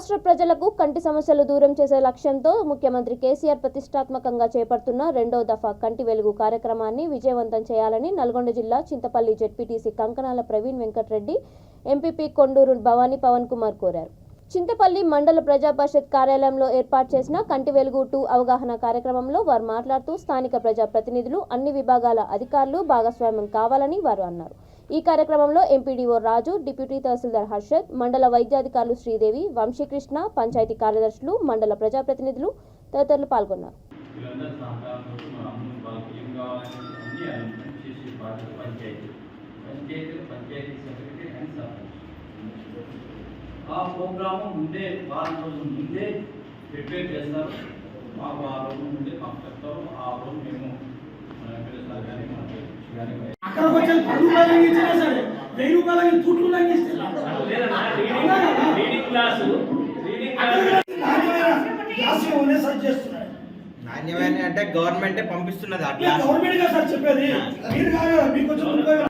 రాష్ట్ర ప్రజలకు కంటి సమస్యలు దూరం చేసే లక్ష్యంతో ముఖ్యమంత్రి కేసీఆర్ ప్రతిష్టాత్మకంగా చేపడుతున్న రెండో దఫా కంటి వెలుగు కార్యక్రమాన్ని విజయవంతం చేయాలని నల్గొండ జిల్లా చింతపల్లి జెడ్పీటీసీ కంకణాల ప్రవీణ్ వెంకటరెడ్డి ఎంపీపీ కొండూరు భవానీ పవన్ కుమార్ కోరారు. చింతపల్లి మండల ప్రజా పరిషత్ కార్యాలయంలో ఏర్పాటు చేసిన కంటి వెలుగు టూ అవగాహన కార్యక్రమంలో వారు మాట్లాడుతూ స్థానిక ప్రజా ప్రతినిధులు అన్ని విభాగాల అధికారులు భాగస్వామ్యం కావాలని వారు అన్నారు. ఈ కార్యక్రమంలో ఎంపీడీఓ రాజు డిప్యూటీ తహసీల్దార్ హర్షద్ మండల వైద్యాధికారులు శ్రీదేవి వంశీకృష్ణ పంచాయతీ కార్యదర్శులు మండల ప్రజాప్రతినిధులు తదితరులు పాల్గొన్నారు. ఆ ప్రోగ్రాము ముందే వారం రోజుల ముందే ప్రిపేర్ చేస్తారు. మాకు ఆ రోజు ముందే మాకు చెప్తారు. ఆ రోజు మేము అక్కడికి వచ్చి పది రూపాయలు లంఘించినా సరే వెయ్యి రూపాయలకి తుట్లు నాణ్యమైన అంటే గవర్నమెంటే పంపిస్తున్నది క్లాస్. గవర్నమెంట్గా సార్ చెప్పేది. మీరు కాదు మీకు